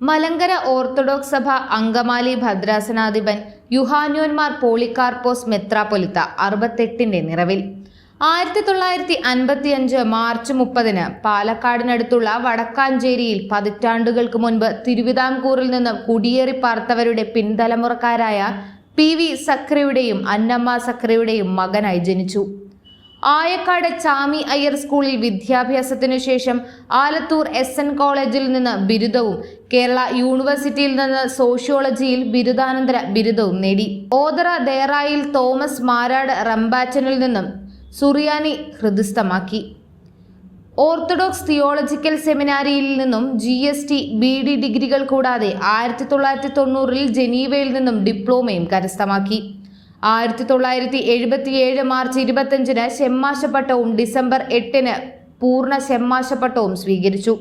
Malankara orthodox സഭ അങ്കമാലി ഭദ്രാസനാധിപൻ യുഹാന്യോന്മാർ പോളിക്കാർപ്പോസ് മെത്രാപ്പൊലിത്ത അറുപത്തെട്ടിന്റെ നിറവിൽ. ആയിരത്തി തൊള്ളായിരത്തി അൻപത്തി അഞ്ച് മാർച്ച് മുപ്പതിന് പാലക്കാടിനടുത്തുള്ള വടക്കാഞ്ചേരിയിൽ പതിറ്റാണ്ടുകൾക്ക് മുൻപ് തിരുവിതാംകൂറിൽ നിന്ന് കുടിയേറി പാർത്തവരുടെ പിൻതലമുറക്കാരായ പി വി സക്രയുടെയും അന്നമ്മ സക്രയുടെയും മകനായി ജനിച്ചു. ആയക്കാട് ചാമി അയ്യർ സ്കൂളിൽ വിദ്യാഭ്യാസത്തിനു ശേഷം ആലത്തൂർ എസ് എൻ കോളേജിൽ നിന്ന് ബിരുദവും കേരള യൂണിവേഴ്സിറ്റിയിൽ നിന്ന് സോഷ്യോളജിയിൽ ബിരുദാനന്തര ബിരുദവും നേടി. ഓതറ ദേറായിൽ തോമസ് മാരാട് റംബാച്ചനിൽ നിന്നും സുറിയാനി ഹൃദിസ്ഥമാക്കി ഓർത്തഡോക്സ് തിയോളജിക്കൽ സെമിനാരിയിൽ നിന്നും G S T B D ഡിഗ്രികൾ കൂടാതെ ആയിരത്തി തൊള്ളായിരത്തി തൊണ്ണൂറിൽ ജനീവയിൽ നിന്നും ഡിപ്ലോമയും കരസ്ഥമാക്കി. ആയിരത്തി തൊള്ളായിരത്തി എഴുപത്തിയേഴ് മാർച്ച് ഇരുപത്തഞ്ചിന് ഷെമ്മാശപ്പട്ടവും ഡിസംബർ എട്ടിന് പൂർണ ഷെമ്മാശപ്പട്ടവും സ്വീകരിച്ചു.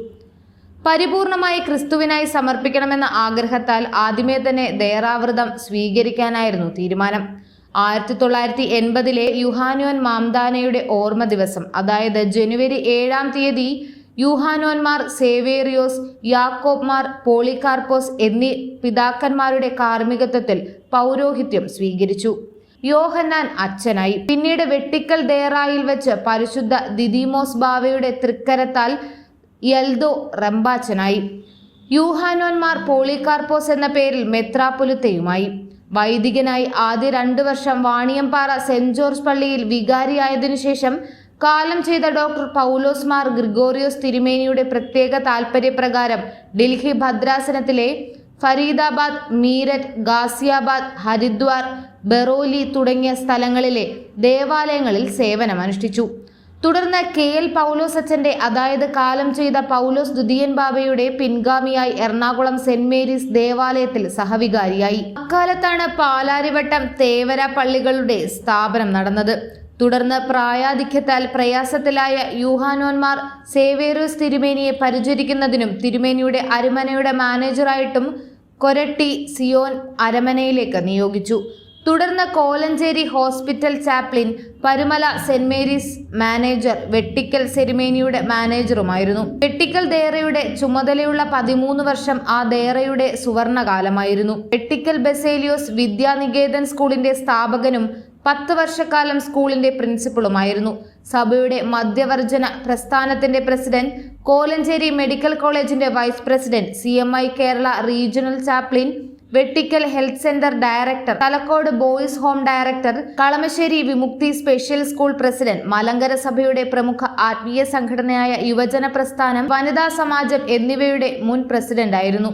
പരിപൂർണമായി ക്രിസ്തുവിനായി സമർപ്പിക്കണമെന്ന ആഗ്രഹത്താൽ ആദ്യമേ തന്നെ ദേറാവൃതം സ്വീകരിക്കാനായിരുന്നു തീരുമാനം. ആയിരത്തി തൊള്ളായിരത്തി എൺപതിലെ യുഹാനോൻ മാംദാനയുടെ ഓർമ്മ ദിവസം അതായത് ജനുവരി ഏഴാം തീയതി യൂഹാനോന്മാർ സേവേറിയോസ് യാക്കോബ്മാർ പോളികാർപ്പോസ് എന്നീ പിതാക്കന്മാരുടെ കാർമ്മികത്വത്തിൽ പൗരോഹിത്യം സ്വീകരിച്ചു. യോഹന്നാൻ അച്ഛനായി. പിന്നീട് വെട്ടിക്കൽ ദേറായിൽ വെച്ച് പരിശുദ്ധ ദിദിമോസ് ബാവയുടെ തൃക്കരത്താൽ യൽദോ റംബാച്ചനായി. യൂഹാനോന്മാർ പോളികാർപ്പോസ് എന്ന പേരിൽ മെത്രാപൊലിത്തയുമായി വൈദികനായി ആദ്യ രണ്ടു വർഷം വാണിയംപാറ സെന്റ് ജോർജ് പള്ളിയിൽ വികാരിയായതിനു ശേഷം കാലം ചെയ്ത ഡോക്ടർ പൗലോസ് മാർ ഗ്രിഗോറിയോസ് തിരുമേനിയുടെ പ്രത്യേക താൽപര്യപ്രകാരം ഡൽഹി ഭദ്രാസനത്തിലെ ഫരീദാബാദ് മീരറ്റ് ഗാസിയാബാദ് ഹരിദ്വാർ ബറോലി തുടങ്ങിയ സ്ഥലങ്ങളിലെ ദേവാലയങ്ങളിൽ സേവനമനുഷ്ഠിച്ചു. തുടർന്ന് കെ എൽ പൗലോസ് അച്ഛന്റെ അതായത് കാലം ചെയ്ത പൗലോസ് ദ്വിതീയൻ ബാബയുടെ പിൻഗാമിയായി എറണാകുളം സെന്റ് മേരീസ് ദേവാലയത്തിൽ സഹവികാരിയായി. അക്കാലത്താണ് പാലാരിവട്ടം തേവര പള്ളികളുടെ സ്ഥാപനം നടന്നത്. തുടർന്ന് പ്രായാധിക്യത്താൽ പ്രയാസത്തിലായ യൂഹാനോന്മാർ സേവേറിയസ് തിരുമേനിയെ പരിചരിക്കുന്നതിനും തിരുമേനിയുടെ അരുമനയുടെ മാനേജറായിട്ടും കൊരട്ടി സിയോൻ അരമനയിലേക്ക് നിയോഗിച്ചു. തുടർന്ന് Kolenchery hospital chaplain Parumala Saint Mary's manager Vettickal സെരിമേനിയുടെ മാനേജറുമായിരുന്നു. വെട്ടിക്കൽ ദേറയുടെ ചുമതലയുള്ള പതിമൂന്ന് വർഷം ആ ദേറയുടെ സുവർണകാലമായിരുന്നു. വെട്ടിക്കൽ ബസേലിയോസ് വിദ്യാനികേതൻ സ്കൂളിന്റെ സ്ഥാപകനും പത്ത് വർഷക്കാലം സ്കൂളിന്റെ പ്രിൻസിപ്പളുമായിരുന്നു. സഭയുടെ മദ്യവർജന പ്രസ്ഥാനത്തിന്റെ പ്രസിഡന്റ് കോലഞ്ചേരി മെഡിക്കൽ കോളേജിന്റെ vice president C M I Kerala regional chaplain Vettikkal health centre director Thalakode boys home director Kalamassery Vimukthi special school president Malankara സഭയുടെ പ്രമുഖ ആത്മീയ സംഘടനയായ യുവജന പ്രസ്ഥാനം വനിതാ സമാജം എന്നിവയുടെ മുൻ പ്രസിഡന്റായിരുന്നു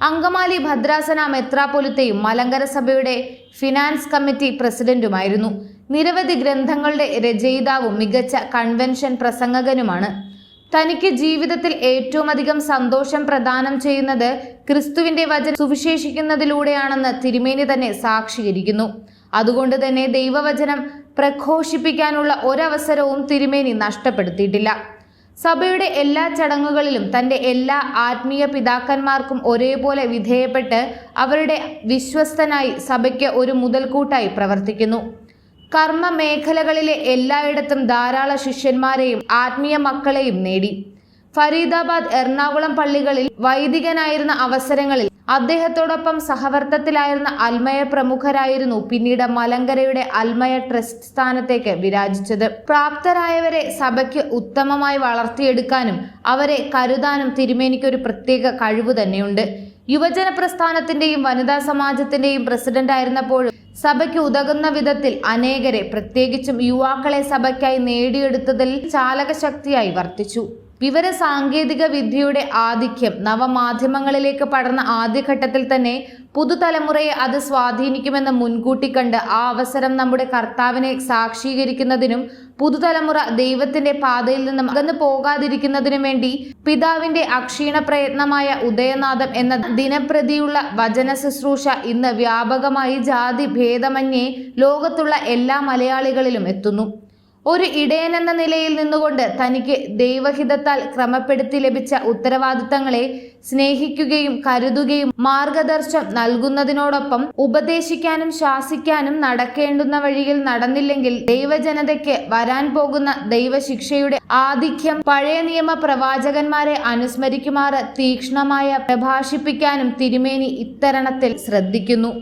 അങ്കമാലി ഭദ്രാസന മെത്രാപൊലിത്തയും മലങ്കര സഭയുടെ ഫിനാൻസ് കമ്മിറ്റി പ്രസിഡന്റുമായിരുന്നു. നിരവധി ഗ്രന്ഥങ്ങളുടെ രചയിതാവും മികച്ച കൺവെൻഷൻ പ്രസംഗകനുമാണ്. തനിക്ക് ജീവിതത്തിൽ ഏറ്റവും അധികം സന്തോഷം പ്രദാനം ചെയ്യുന്നത് ക്രിസ്തുവിന്റെ വചനം സുവിശേഷിക്കുന്നതിലൂടെയാണെന്ന് തിരുമേനി തന്നെ സാക്ഷീകരിക്കുന്നു. അതുകൊണ്ട് തന്നെ ദൈവവചനം പ്രഘോഷിപ്പിക്കാനുള്ള ഒരവസരവും തിരുമേനി നഷ്ടപ്പെടുത്തിയിട്ടില്ല. സഭയുടെ എല്ലാ ചടങ്ങുകളിലും തന്റെ എല്ലാ ആത്മീയ പിതാക്കന്മാർക്കും ഒരേപോലെ വിധേയപ്പെട്ട് അവരുടെ വിശ്വസ്തനായി സഭയ്ക്ക് ഒരു മുതൽക്കൂട്ടായി പ്രവർത്തിക്കുന്നു. കർമ്മ മേഖലകളിലെ എല്ലായിടത്തും ധാരാളം ശിഷ്യന്മാരെയും ആത്മീയ മക്കളെയും നേടി. ഫരീദാബാദ് എറണാകുളം പള്ളികളിൽ വൈദികനായിരുന്ന അവസരങ്ങളിൽ അദ്ദേഹത്തോടൊപ്പം സഹവർത്തത്തിലായിരുന്ന അൽമയ പ്രമുഖരായിരുന്നു പിന്നീട് മലങ്കരയുടെ അൽമയ ട്രസ്റ്റ് സ്ഥാനത്തേക്ക് വിരാജിച്ചത്. പ്രാപ്തരായവരെ സഭയ്ക്ക് ഉത്തമമായി വളർത്തിയെടുക്കാനും അവരെ കരുതാനും തിരുമേനിക്കൊരു പ്രത്യേക കഴിവ് തന്നെയുണ്ട്. യുവജന പ്രസ്ഥാനത്തിന്റെയും വനിതാ സമാജത്തിന്റെയും പ്രസിഡന്റ് ആയിരുന്നപ്പോഴും സഭയ്ക്ക് ഉതകുന്ന വിധത്തിൽ അനേകരെ പ്രത്യേകിച്ചും യുവാക്കളെ സഭയ്ക്കായി നേടിയെടുത്തതിൽ ചാലകശക്തിയായി വർത്തിച്ചു. വിവര സാങ്കേതിക വിദ്യയുടെ ആധിക്യം നവമാധ്യമങ്ങളിലേക്ക് പടർന്ന ആദ്യഘട്ടത്തിൽ തന്നെ പുതുതലമുറയെ അത് സ്വാധീനിക്കുമെന്ന് മുൻകൂട്ടി കണ്ട് ആ അവസരം നമ്മുടെ കർത്താവിനെ സാക്ഷീകരിക്കുന്നതിനും പുതുതലമുറ ദൈവത്തിന്റെ പാതയിൽ നിന്നും അകന്നു പോകാതിരിക്കുന്നതിനും വേണ്ടി പിതാവിന്റെ അക്ഷീണ പ്രയത്നമായ ഉദയനാഥം എന്ന ദിനപ്രതിയുള്ള വചന ശുശ്രൂഷ ഇന്ന് വ്യാപകമായി ജാതി ഭേദമന്യേ ലോകത്തുള്ള എല്ലാ മലയാളികളിലും എത്തുന്നു. ഒരു ഇടയൻ എന്ന നിലയിൽ നിന്നുകൊണ്ട് തനിക്ക് ദൈവഹിതത്താൽ ക്രമപ്പെടുത്തി ലഭിച്ച ഉത്തരവാദിത്തങ്ങളെ സ്നേഹിക്കുകയും കരുതുകയും മാർഗദർശം നൽകുന്നതിനോടൊപ്പം ഉപദേശിക്കാനും ശാസിക്കാനും നടക്കേണ്ടുന്ന വഴിയിൽ നടന്നില്ലെങ്കിൽ ദൈവജനതയ്ക്ക് വരാൻ പോകുന്ന ദൈവശിക്ഷയുടെ ആധിക്യം പഴയ നിയമ പ്രവാചകന്മാരെ അനുസ്മരിക്കുമാറ് തീക്ഷ്ണമായ പ്രഭാഷിപ്പിക്കാനും തിരുമേനി ഇത്തരണത്തിൽ ശ്രദ്ധിക്കുന്നു.